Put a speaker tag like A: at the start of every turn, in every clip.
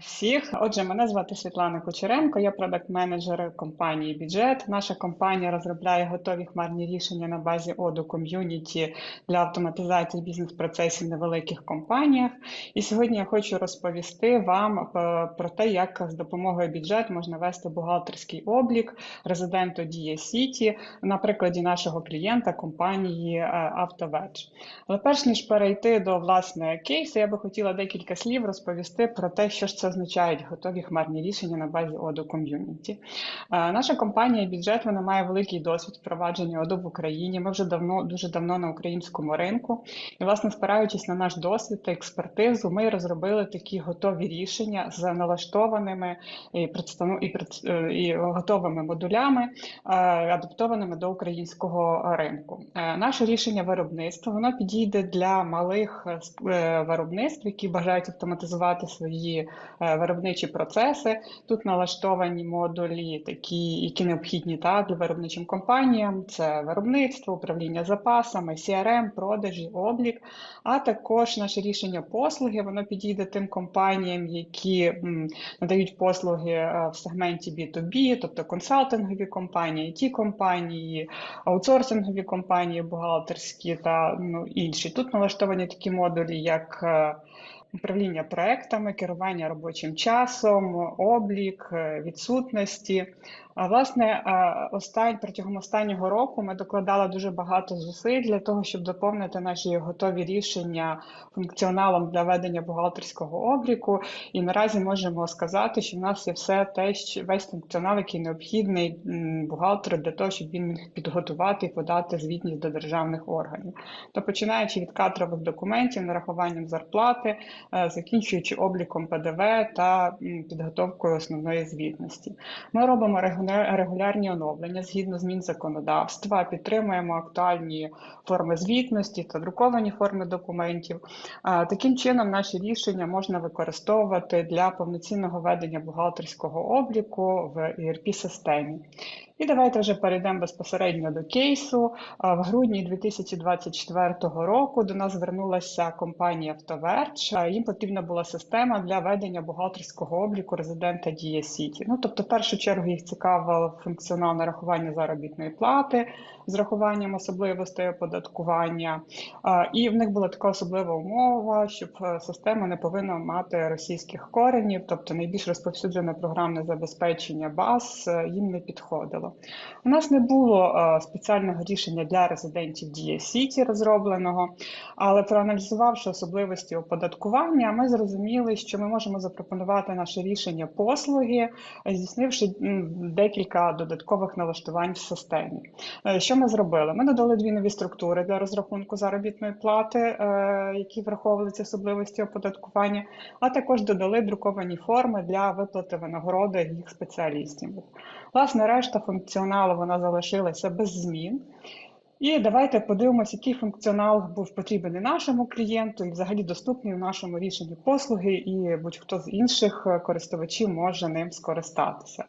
A: всіх. Отже, мене звати Світлана Кучеренко, я продакт-менеджер компанії Бюджет. Наша компанія розробляє готові хмарні рішення на базі Odoo Community для автоматизації бізнес-процесів невеликих компаніях. І сьогодні я хочу розповісти вам е, про те, як з допомогою бюджет можна вести бухгалтерський облік резиденту Дія Сіті на прикладі нашого клієнта компанії Автоведж. Але перш ніж перейти до власне кейсу, я би хотіла декілька слів розповісти про те, що ж це означають готові хмарні рішення на базі Community. Е, Наша компанія бюджет вона має великий досвід впровадження Odoo в Україні. Ми вже давно дуже давно на українському ринку. І, власне, спираючись на наш досвід та експертизу, ми розробили такі готові рішення з налаштованими і представну і, е, і готовими модулями, е, адаптованими до українського ринку. Е, Наше рішення виробництва воно підійде для малих виробництв, які бажають автоматизувати свої виробничі процеси. Тут налаштовані модулі, такі, які необхідні та, для виробничим компаніям: це виробництво, управління запасами, CRM, продажі, облік. А також наше рішення послуги воно підійде тим компаніям, які надають послуги е, в сегменті B2B, тобто консалтингові компанії, ті компанії, аутсорсингові компанії, бухгалтерські та ну, інші. Тут налаштовані такі модулі, як е, управління проектами, керування робочим часом, облік, е, відсутності. А власне, остань, протягом останнього року ми докладали дуже багато зусиль для того, щоб доповнити наші готові рішення функціоналом для ведення бухгалтерського обліку. І наразі можемо сказати, що в нас є все те, що весь функціонал, який необхідний бухгалтеру для того, щоб він міг підготувати і подати звітність до державних органів. То починаючи від кадрових документів, нарахуванням зарплати, е, закінчуючи обліком ПДВ та підготовкою основної звітності. Ми робимо регуля- регулярні оновлення згідно змін законодавства, підтримуємо актуальні форми звітності та друковані форми документів. Таким чином, наші рішення можна використовувати для повноцінного ведення бухгалтерського обліку в ERP-системі. І давайте вже перейдемо безпосередньо до кейсу. В грудні 2024 року до нас звернулася компанія Автоверч. Їм потрібна була система для ведення бухгалтерського обліку резидента Дія Сіті. Ну тобто, в першу чергу їх цікавив функціонал нарахування заробітної плати з рахуванням особливостей оподаткування. І в них була така особлива умова, щоб е, система не повинна мати російських коренів, тобто найбільш розповсюджене програмне забезпечення баз е, їм не підходило. У нас не було е, спеціального рішення для резидентів Дія Сіті розробленого, але проаналізувавши особливості оподаткування, ми зрозуміли, що ми можемо запропонувати наше рішення послуги, здійснивши декілька додаткових налаштувань в системі. Е, Що ми зробили? Ми додали дві нові структури для розрахунку заробітної плати, е, які враховували ці особливості оподаткування, а також додали друковані форми для виплати винагороди їх спеціалістів. Власне, решта функціоналу вона залишилася без змін. І давайте подивимося, який функціонал був потрібен і нашому клієнту, і взагалі доступний у нашому рішенні послуги, і будь-хто з інших е, користувачів може ним скористатися.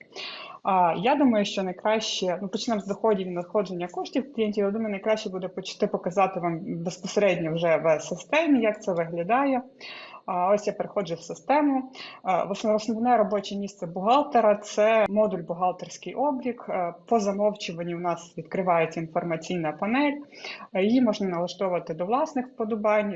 A: А я думаю, що найкраще ну почнемо з доходів і надходження коштів клієнтів. Я думаю, найкраще буде почати показати вам безпосередньо вже в системі, як це виглядає. Ось я переходжу в систему. Основ- Основне робоче місце бухгалтера це модуль бухгалтерський облік. Е, По замовчуванні у нас відкривається інформаційна панель. Е, Її можна налаштовувати до власних вподобань,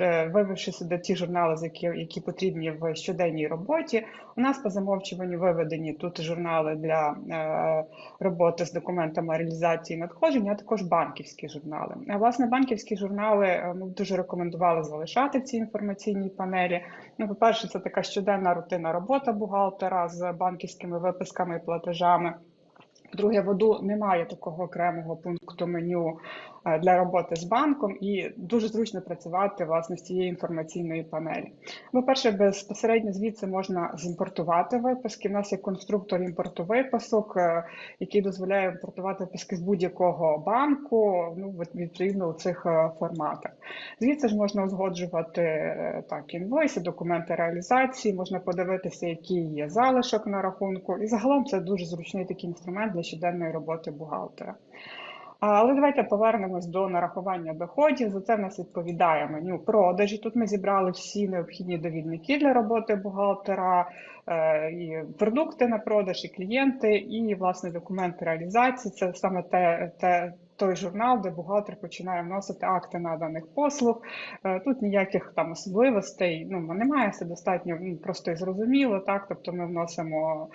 A: е, вивівши сюди ті журнали, які потрібні в щоденній роботі. У нас по замовчуванню виведені тут журнали для е, роботи з документами реалізації надходжень, а також банківські журнали. Власне банківські журнали е, ми дуже рекомендували залишати в цій інформаційній панелі. Ну, по-перше, це така щоденна рутинна робота бухгалтера з банківськими виписками і платежами. По-друге, в ОДУ немає такого окремого пункту меню для роботи з банком, і дуже зручно працювати власне з цієї інформаційної панелі. По-перше, безпосередньо звідси можна зімпортувати виписки. У нас є конструктор імпорту виписок, е, який дозволяє імпортувати виписки з будь-якого банку, ну відповідно у цих е, форматах. Звідси ж можна узгоджувати е, так інвойси, документи реалізації, можна подивитися, який є залишок на рахунку. І загалом це дуже зручний такий інструмент для щоденної роботи бухгалтера. Але давайте повернемось до нарахування доходів. За це в нас відповідає меню продажі. Тут ми зібрали всі необхідні довідники для роботи бухгалтера, е, і продукти на продаж, і клієнти, і власне документи реалізації. Це саме те, те той журнал, де бухгалтер починає вносити акти наданих послуг. Е, тут ніяких там особливостей ну, немає, все достатньо просто і зрозуміло. Так? Тобто ми вносимо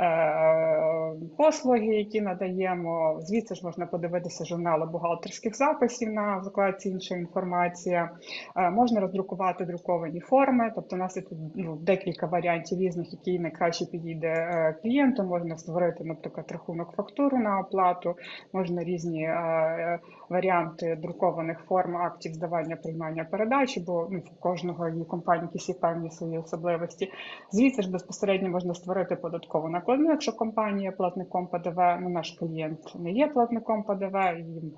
A: е, послуги, які надаємо. Звідси ж можна подивитися журнали бухгалтерських записів на закладці інша інформація. Е, можна роздрукувати друковані форми, тобто у нас є тут ну, декілька варіантів різних, які найкраще підійде е, клієнту. Можна створити, наприклад, рахунок фактуру на оплату, можна різні. Е, варіанти друкованих форм актів здавання приймання передачі, бо ну, в кожного її компанії якісь певні свої особливості. Звідси ж безпосередньо можна створити податкову накладну, якщо компанія платником ПДВ, ну наш клієнт не є платником ПДВ. і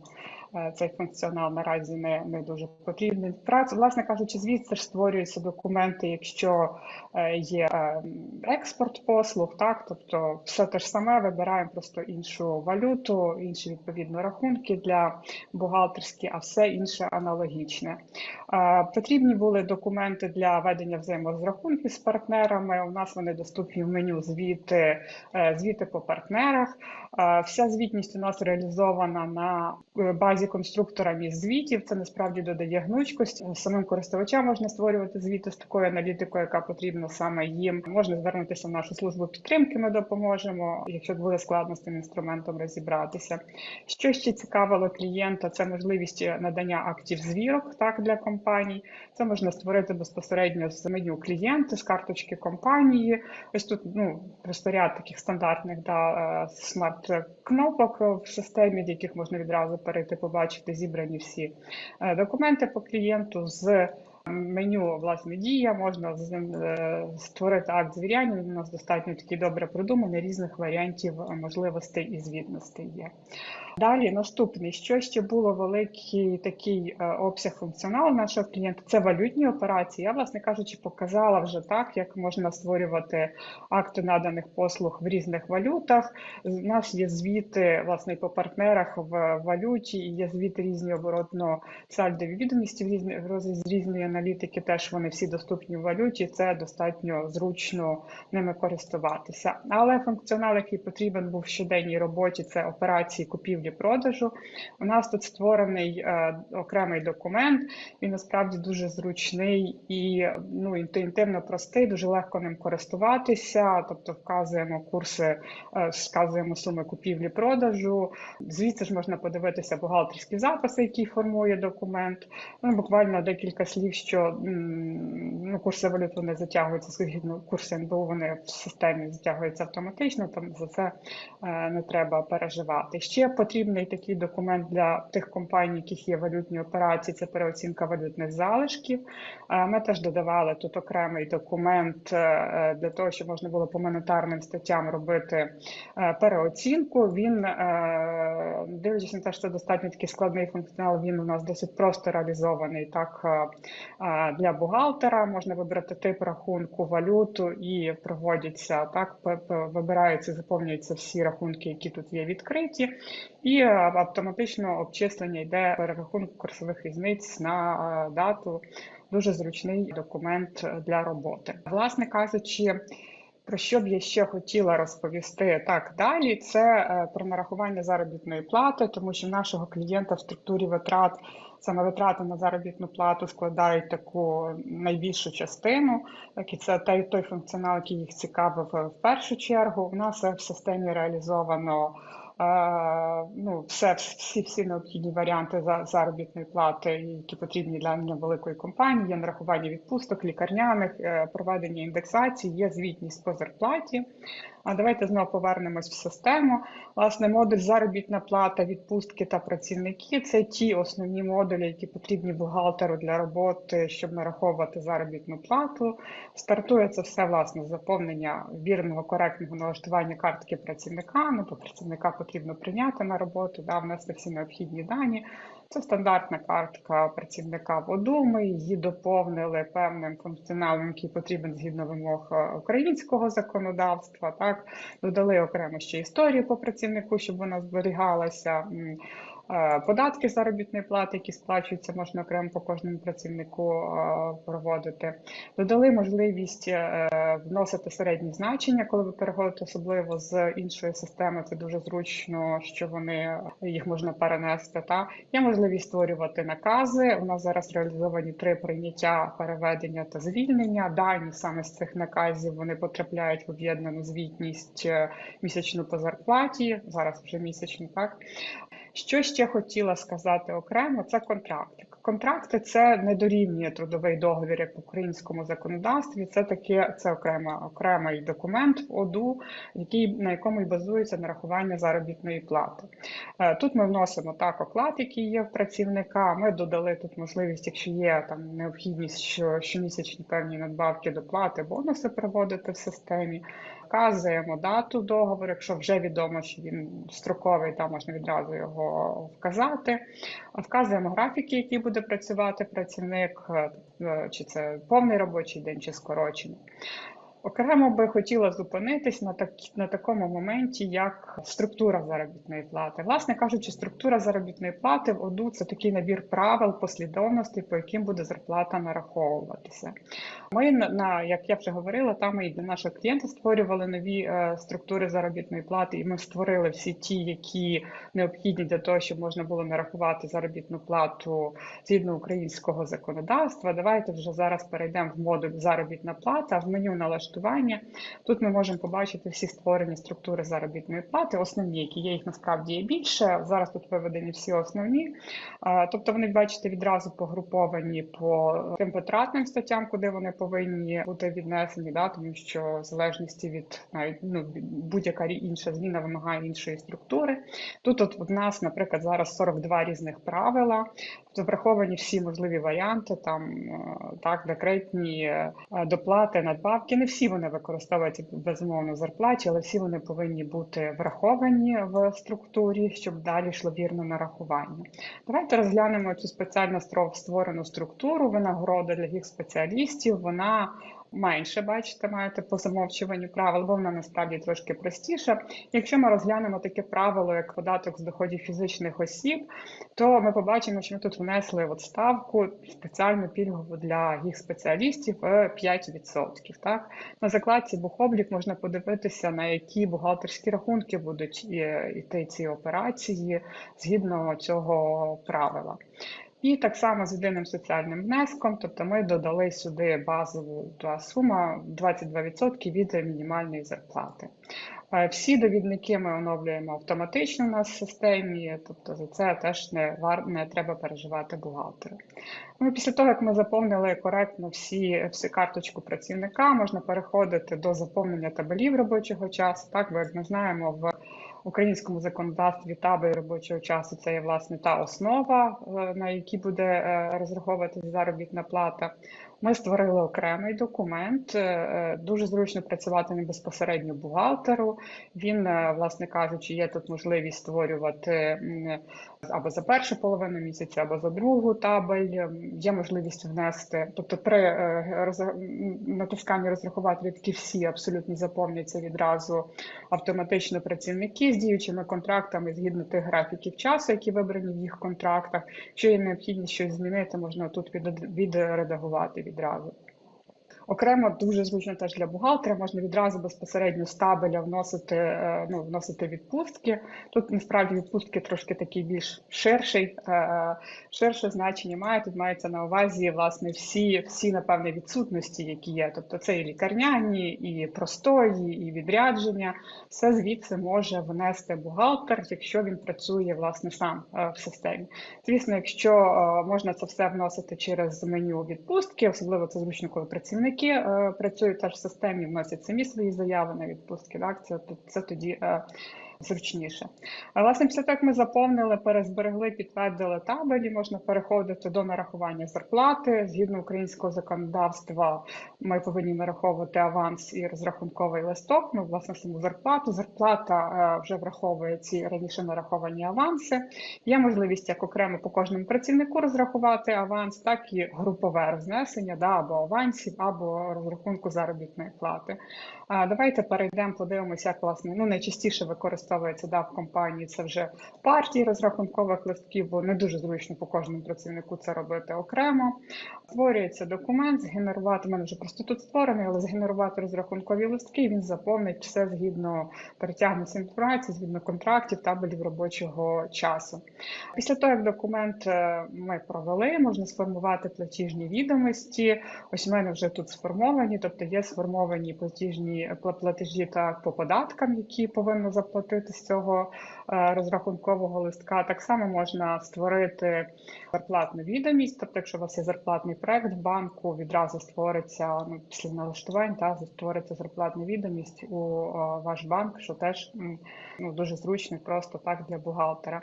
A: цей функціонал наразі не не дуже потрібний. Власне кажучи, звідси ж створюються документи, якщо е, є е, експорт послуг, так тобто все те ж саме вибираємо просто іншу валюту, інші відповідно рахунки для бухгалтерські, а все інше аналогічне. Потрібні були документи для ведення взаємозрахунків з партнерами. У нас вони доступні в меню звіти, звіти по партнерах. Вся звітність у нас реалізована на базі базі конструктора міст звітів. Це насправді додає гнучкості. Самим користувачам можна створювати звіти з такою аналітикою, яка потрібна саме їм. Можна звернутися в нашу службу підтримки. Ми допоможемо, якщо буде складно з тим інструментом розібратися. Що ще цікавило клієнта, це можливість надання актів звірок так для компаній. Це можна створити безпосередньо з меню клієнти, з карточки компанії. Ось тут ну просто ряд таких стандартних да, е, смарт-кнопок в системі, в яких можна відразу перейти побачити зібрані всі е, документи по клієнту з меню власне дія, можна е, створити акт звіряння. Він у нас достатньо такий добре продуманий, різних варіантів можливостей і звітностей є. Далі наступний, що ще було великий такий е, обсяг функціоналу нашого клієнта, це валютні операції. Я, власне кажучи, показала вже так, як можна створювати акти наданих послуг в різних валютах. У нас є звіти власне по партнерах в валюті, і є звіти різні оборотно-сальдові відомості в різні з різної аналітики. Теж вони всі доступні в валюті. Це достатньо зручно ними користуватися. Але функціонал, який потрібен був в щоденній роботі, це операції купівлі купівлі-продажу. У нас тут створений е, окремий документ, він насправді дуже зручний і ну, інтуїтивно простий, дуже легко ним користуватися, тобто вказуємо курси, е, вказуємо суми купівлі-продажу. Звідси ж можна подивитися бухгалтерські записи, які формує документ. Ну, Буквально декілька слів, що ну, курси валют вони затягуються, згідно курси НБУ вони в системі затягуються автоматично, тому за це е, не треба переживати. Ще потрібно потрібний такий документ для тих компаній, яких є валютні операції, це переоцінка валютних залишків. Ми теж додавали тут окремий документ е, для того, щоб можна було по монетарним статтям робити е, переоцінку. Він, е, дивлячись на те, що це достатньо такий складний функціонал, він у нас досить просто реалізований так для бухгалтера. Можна вибрати тип рахунку, валюту і проводяться так, вибираються, заповнюються всі рахунки, які тут є відкриті і е, автоматично обчислення йде перерахунку курсових різниць на е, дату. Дуже зручний документ для роботи. Власне кажучи, про що б я ще хотіла розповісти так далі, це е, про нарахування заробітної плати, тому що нашого клієнта в структурі витрат саме витрати на заробітну плату складають таку найбільшу частину, і це той, той функціонал, який їх цікавив в першу чергу. У нас в системі реалізовано ну, все, всі всі необхідні варіанти за заробітної плати, які потрібні для великої компанії, є нарахування відпусток, лікарняних, е, проведення індексації, є звітність по зарплаті. А давайте знову повернемось в систему. Власне, модуль заробітна плата, відпустки та працівники це ті основні модулі, які потрібні бухгалтеру для роботи, щоб нараховувати заробітну плату. Стартує це все власне заповнення вірного, коректного налаштування картки працівника. Ну, то працівника потрібно прийняти на роботу, да, внести всі необхідні дані. Це стандартна картка працівника воду. Ми її доповнили певним функціоналом, який потрібен згідно вимог е, українського законодавства. Так додали окремо ще історію по працівнику, щоб вона зберігалася. Е, Податки заробітної плати, які сплачуються, можна окремо по кожному працівнику е, проводити. Додали можливість е, вносити середні значення, коли ви переходите особливо з іншої системи. Це дуже зручно, що вони їх можна перенести. Та є можливість створювати накази. У нас зараз реалізовані три прийняття, переведення та звільнення. Дані саме з цих наказів вони потрапляють в об'єднану звітність місячну по зарплаті. Зараз вже місячну, так. Що ще хотіла сказати окремо, це контракти. Контракти це не дорівнює трудовий договір як в українському законодавстві. Це таке, це окрема окремий документ в ОДУ, який на якому й базується нарахування заробітної плати. Е, Тут ми вносимо так оклад, який є в працівника. Ми додали тут можливість, якщо є там необхідність, що щомісячні певні надбавки доплати, бонуси проводити в системі. Вказуємо дату договору, якщо вже відомо, що він строковий, там можна відразу його вказати. Вказуємо графіки, які буде працювати працівник, е, чи це повний робочий день, чи скорочений. Окремо би хотіла зупинитись на так на такому моменті, як структура заробітної плати. Власне кажучи, структура заробітної плати в ОДУ це такий набір правил, послідовностей, по яким буде зарплата нараховуватися. Ми на як я вже говорила, там і для нашого клієнта створювали нові е, структури заробітної плати, і ми створили всі ті, які необхідні для того, щоб можна було нарахувати заробітну плату згідно українського законодавства. Давайте вже зараз перейдемо в модуль заробітна плата в меню налаштування налаштування. Тут ми можемо побачити всі створені структури заробітної плати, основні, які є їх насправді є більше. Зараз тут виведені всі основні. Тобто вони, бачите, відразу погруповані по тим витратним статтям, куди вони повинні бути віднесені, да, тому що в залежності від навіть ну, будь-яка інша зміна вимагає іншої структури. Тут от в нас, наприклад, зараз 42 різних правила, тобто враховані всі можливі варіанти, там так, декретні доплати, надбавки. Не всі вони використовують безумовно зарплаті, але всі вони повинні бути враховані в структурі, щоб далі йшло вірно нарахування. Давайте розглянемо цю спеціально створену структуру винагороди для їх спеціалістів. Вона менше, бачите, маєте по замовчуванню правил, бо вона насправді трошки простіша. Якщо ми розглянемо таке правило, як податок з доходів фізичних осіб, то ми побачимо, що ми тут внесли от ставку спеціальну пільгову для їх спеціалістів 5%. Так? На закладці бухоблік можна подивитися, на які бухгалтерські рахунки будуть йти ці операції згідно цього правила. І так само з єдиним соціальним внеском, тобто ми додали сюди базову сума 22% від мінімальної зарплати. Е, всі довідники ми оновлюємо автоматично у нас в системі, тобто за це теж не вар... не треба переживати бухгалтеру. Ну, Після того, як ми заповнили коректно всі, всі карточку працівника, можна переходити до заповнення табелів робочого часу. Так, бо як ми знаємо, в українському законодавстві табель робочого часу це є власне та основа, е, на якій буде е, розраховуватися заробітна плата. Ми створили окремий документ. Е, дуже зручно працювати не безпосередньо бухгалтеру. Він, власне кажучи, є тут можливість створювати або за першу половину місяця, або за другу табель. Є можливість внести, тобто при натисканні розрахувати рядки всі абсолютно заповняться відразу автоматично працівники з діючими контрактами згідно тих графіків часу, які вибрані в їх контрактах. Якщо є необхідність щось змінити, можна тут відредагувати відразу. Окремо дуже зручно теж для бухгалтера, можна відразу безпосередньо з табеля вносити е, ну, вносити відпустки. Тут насправді відпустки трошки такий більш ширший, е, ширше значення має. Тут мається на увазі власне всі, всі напевне, відсутності, які є. Тобто це і лікарняні, і простої, і відрядження. Все звідси може внести бухгалтер, якщо він працює власне сам е, в системі. Звісно, якщо можна це все вносити через меню відпустки, особливо це зручно, коли працівник які е, працюють теж в системі, вносять самі свої заяви на відпустки. Так, це це тоді е, зручніше. А власне, після того, як ми заповнили, перезберегли, підтвердили табелі, можна переходити до нарахування зарплати. Згідно українського законодавства, ми повинні нараховувати аванс і розрахунковий листок. Ну, власне, саму зарплату. Зарплата е, вже враховує ці раніше нараховані аванси. Є можливість як окремо по кожному працівнику розрахувати аванс, так і групове рознесення да, або авансів, або розрахунку заробітної плати. А, Давайте перейдемо, подивимося, як власне ну найчастіше використовується використовується да, в компанії, це вже партії розрахункових листків, бо не дуже зручно по кожному працівнику це робити окремо. Створюється документ, згенерувати, в мене вже просто тут створений, але згенерувати розрахункові листки, він заповнить все згідно перетягнеться інформації, згідно контрактів, табелів робочого часу. Після того, як документ е, ми провели, можна сформувати платіжні відомості. Ось у мене вже тут сформовані, тобто є сформовані платіжні платежі так по податкам, які повинно заплатити з цього розрахункового листка. Так само можна створити зарплатну відомість. Тобто, якщо у вас є зарплатний проект в банку, відразу створиться ну, після налаштувань, та створиться зарплатна відомість у е, ваш банк, що теж ну, дуже зручно просто так для бухгалтера.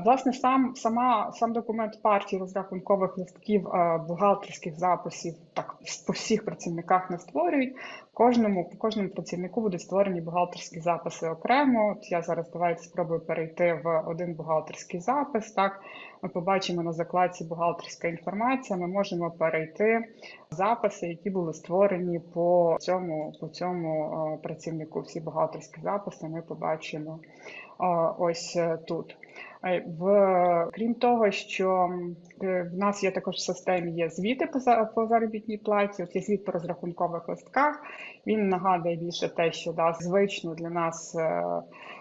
A: Власне, сам сама сам документ партії розрахункових листків е, бухгалтерських записів так по всіх працівниках не створюють. Кожному кожному працівнику будуть створені бухгалтерські записи окремо. От я зараз давайте спробую перейти в один бухгалтерський запис. Так ми побачимо на закладці бухгалтерська інформація. Ми можемо перейти записи, які були створені по цьому по цьому е, працівнику. Всі бухгалтерські записи ми побачимо ось е, тут. Е, В крім того, що е, в нас є також в системі є звіти по за- по заробітній платі. Є звіт по розрахункових листках. Він нагадує більше те, що да, звично для нас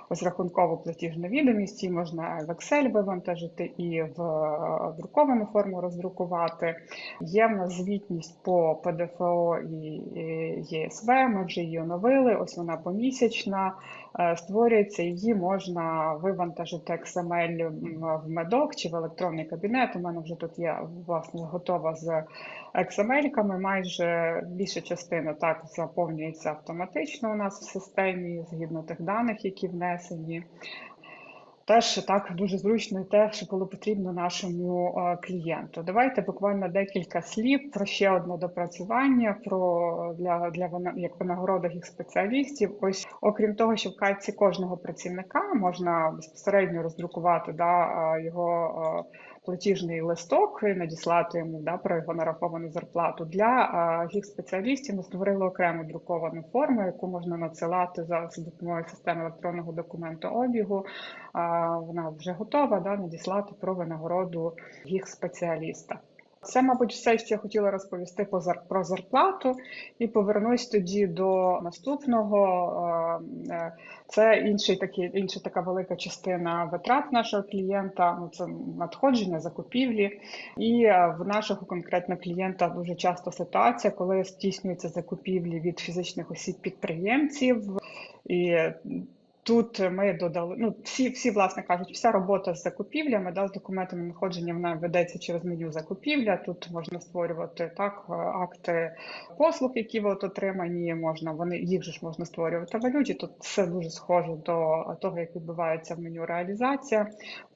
A: розрахункову платіжну відомість. Її можна в Excel вивантажити і в друковану форму роздрукувати. Є в нас звітність по ПДФО і ЄСВ. Ми вже її оновили. Ось вона помісячна. Е, Створюється, її можна вивантажити XML в медок чи в електронний кабінет. У мене вже тут є власне готова з XML-ками. Майже більша частина так заповнюється автоматично у нас в системі згідно тих даних, які внесені. Теж так дуже зручно і те, що було потрібно нашому е, клієнту. Давайте буквально декілька слів про ще одне допрацювання про для, для як винагородах їх спеціалістів. Ось окрім того, що в кальці кожного працівника можна безпосередньо роздрукувати да, е, його е, платіжний листок і надіслати йому да, про його нараховану зарплату. Для е, їх спеціалістів ми створили окрему друковану форму, яку можна надсилати за допомогою системи електронного документообігу. А, Вона вже готова да, надіслати про винагороду їх спеціаліста. Це, мабуть, все, що я хотіла розповісти про зарплату, і повернусь тоді до наступного. Е, е, Це інший такий, інша така велика частина витрат нашого клієнта. Ну це надходження, закупівлі. І е, в нашого конкретно клієнта дуже часто ситуація, коли здійснюються закупівлі від фізичних осіб підприємців. І Тут ми додали, ну всі, всі, власне кажуть, вся робота з закупівлями, да, з документами надходження вона ведеться через меню закупівля. Тут можна створювати так е, акти послуг, які от отримані. Можна вони їх же ж можна створювати в валюті. Тут все дуже схоже до того, як відбувається в меню реалізація.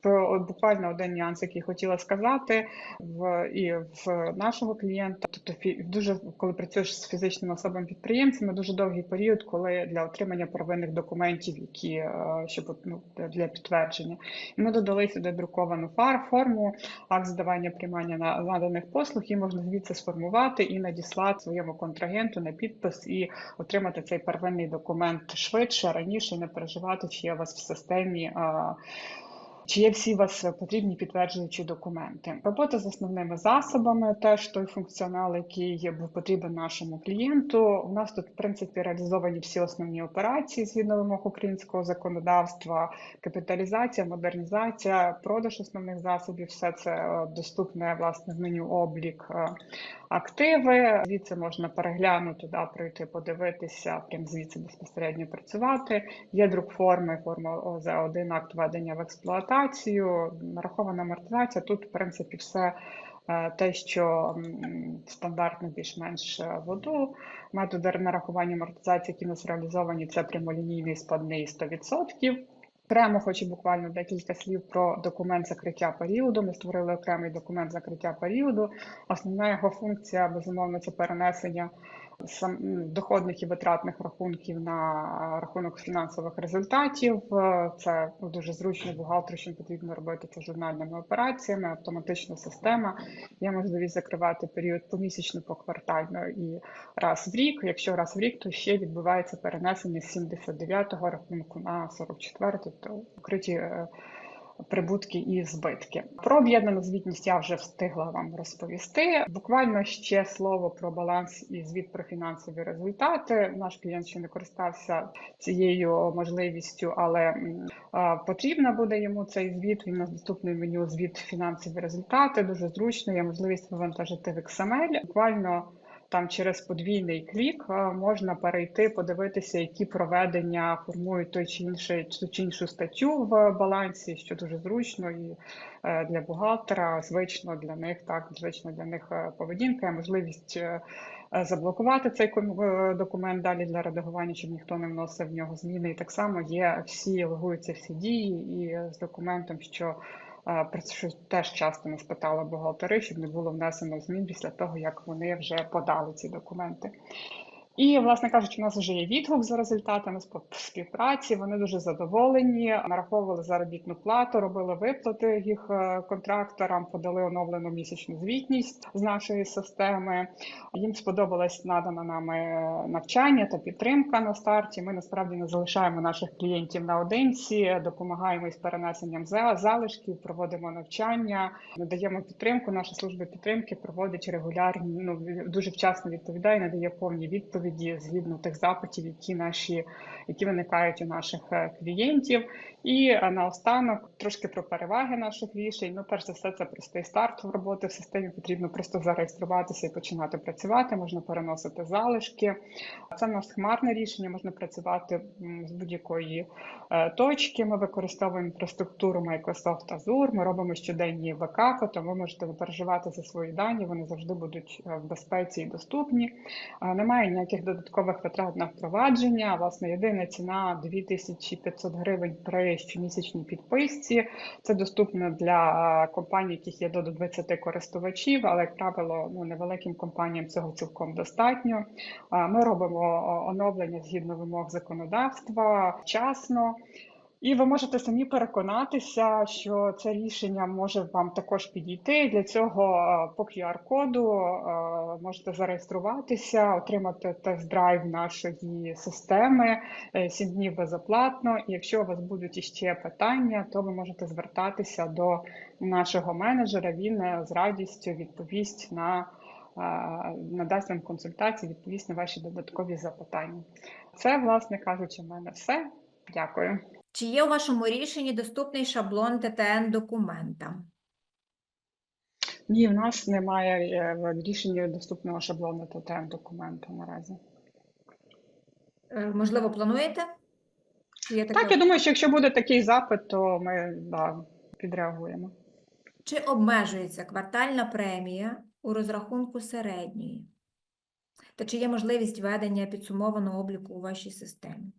A: Про буквально один нюанс, який хотіла сказати, в і в нашого клієнта, тобто фі- дуже коли працюєш з фізичними особами підприємцями, дуже довгий період, коли для отримання первинних документів, які е, щоб ну, для підтвердження, і ми додали сюди друковану фар форму, акт здавання приймання на наданих послуг, і можна звідси сформувати і надіслати своєму контрагенту на підпис і отримати цей первинний документ швидше, раніше, не переживати, чи є у вас в системі. Е, чи є всі вас потрібні підтверджуючі документи? Робота з основними засобами, теж той функціонал, який був потрібен нашому клієнту. У нас тут, в принципі, реалізовані всі основні операції згідно вимог українського законодавства, капіталізація, модернізація, продаж основних засобів. Все це е, доступне власне в меню облік. е, Активи звідси можна переглянути, да, пройти, подивитися, прям звідси безпосередньо працювати. Є друк форми, форма ОЗ1, акт введення в експлуатацію, нарахована амортизація. Тут, в принципі, все е, те, що стандартно більш-менш е, воду. Методи нарахування амортизації, які у нас реалізовані, це прямолінійний складний 100%. Окремо хочу буквально декілька слів про документ закриття періоду. Ми створили окремий документ закриття періоду. Основна його функція, безумовно, це перенесення доходних і витратних рахунків на рахунок фінансових результатів. Е, Це дуже зручно бухгалтеру, що потрібно робити це журнальними операціями, автоматична система. Є можливість закривати період помісячно, поквартально і раз в рік. Якщо раз в рік, то ще відбувається перенесення з 79-го рахунку на 44-й, тобто покриті е, прибутки і збитки. Про об'єднану звітність я вже встигла вам розповісти. Буквально ще слово про баланс і звіт про фінансові результати. Наш клієнт ще не користався цією можливістю, але потрібно буде йому цей звіт. Він у нас доступний меню звіт фінансові результати. Дуже зручно. Є можливість вивантажити в XML. Буквально там через подвійний клік е, можна перейти, подивитися, які проведення формують той чи інший ту чи іншу статтю в балансі, що дуже зручно і е, для бухгалтера, звично для них, так звично для них е, поведінка, можливість заблокувати цей документ далі для редагування, щоб ніхто не вносив в нього зміни. І так само є всі логуються всі дії і з документом, що про це теж часто нас питали бухгалтери, щоб не було внесено змін після того, як вони вже подали ці документи. І, власне кажучи, у нас вже є відгук за результатами співпраці. Вони дуже задоволені, нараховували заробітну плату, робили виплати їх е, контракторам, подали оновлену місячну звітність з нашої системи. Їм сподобалось надане нами е, навчання та підтримка на старті. Ми насправді не залишаємо наших клієнтів наодинці, допомагаємо із перенесенням за- залишків, проводимо навчання, надаємо підтримку. Наша служба підтримки проводить регулярні, ну дуже вчасно відповідає, надає повні відповіді згідно тих запитів, які наші, які виникають у наших е, клієнтів. І е, наостанок трошки про переваги наших рішень. Ну, перш за все, це простий старт в роботи в системі. Потрібно просто зареєструватися і починати працювати. Можна переносити залишки. Це в нас хмарне рішення, можна працювати з будь-якої е, точки. Ми використовуємо інфраструктуру Microsoft Azure, ми робимо щоденні бекапи, то ви можете переживати за свої дані, вони завжди будуть в безпеці і доступні. Немає ніяких додаткових витрат на впровадження. Власне, єдина ціна 2500 гривень при щомісячній підписці. Це доступно для е, компаній, яких є до 20 користувачів, але, як правило, ну, невеликим компаніям цього цілком достатньо. Ми робимо оновлення згідно вимог законодавства вчасно. І ви можете самі переконатися, що це рішення може вам також підійти. Для цього е, по QR-коду е, можете зареєструватися, отримати тест-драйв нашої системи е, 7 днів безоплатно. І якщо у вас будуть іще питання, то ви можете звертатися до нашого менеджера. Він е, з радістю відповість на е, надасть вам консультації, відповість на ваші додаткові запитання. Це, власне кажучи, в мене все. Дякую.
B: Чи є у вашому рішенні доступний шаблон ТТН документа?
A: Ні, в нас немає е, в рішенні доступного шаблону ТТМ документа наразі.
B: Е, Можливо, плануєте? Є
A: Так, я думаю, що якщо буде такий запит, то ми да, підреагуємо.
B: Чи обмежується квартальна премія у розрахунку середньої? Та чи є можливість ведення підсумованого обліку у вашій системі?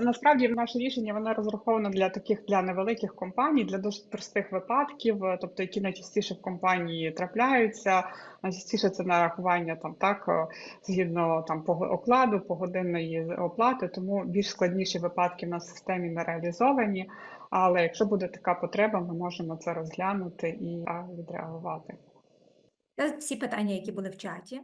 A: Насправді наше рішення воно розраховано для таких для невеликих компаній, для досить простих випадків, тобто які найчастіше в компанії трапляються. Найчастіше це нарахування там так згідно там по окладу, погодинної оплати, тому більш складніші випадки в нас в системі не реалізовані. Але якщо буде така потреба, ми можемо це розглянути і відреагувати.
B: Всі питання, які були в чаті.